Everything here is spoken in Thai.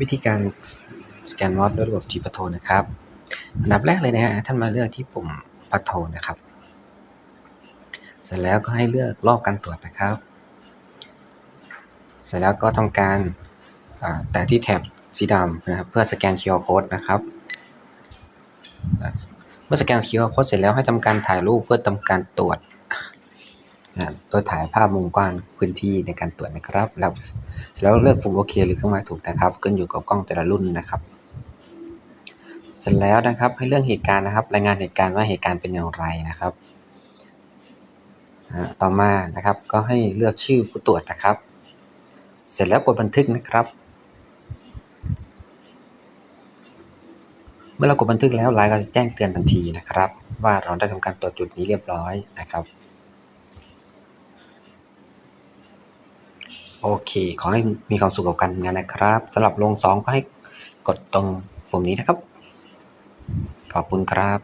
วิธีการสแกนมอสด้วยระบบ G p a t o นะครับ อันดับแรกเลยนะฮะท่านมาเลือกที่ปุ่ม p a t o นะครับ เสร็จแล้วก็ให้เลือกรอบการตรวจนะครับ เสร็จแล้วก็ทำการแต่ที่แถบสีดำนะครับเพื่อสแกน QR code นะครับ เมื่อสแกน QR code เสร็จแล้วให้ทำการถ่ายรูปเพื่อทำการตรวจ อ่าโดยถ่ายภาพมุมกว้างพื้นที่ในการตรวจนะครับ แล้วเสร็จแล้วเลือกปุ่มโอเคหรือเครื่องหมายถูกนะครับขึ้นอยู่กับกล้องแต่ละรุ่นนะครับเสร็จแล้วนะครับให้เรื่องเหตุการณ์นะครับ รายงานเหตุการณ์ว่าเหตุการณ์เป็นอย่างไรนะครับต่อมานะครับก็ให้เลือกชื่อผู้ตรวจนะครับ เสร็จแล้วกดบันทึกนะครับ เมื่อเรากดบันทึกแล้วไลน์ก็จะแจ้งเตือนทันทีนะครับ ว่าเราได้ทำการตรวจจุดนี้เรียบร้อยนะครับ โอเค ขอให้มีความสุขกับการงานนะครับสำหรับลงสองก็ให้กดตรงปุ่มนี้นะครับ ขอบคุณครับ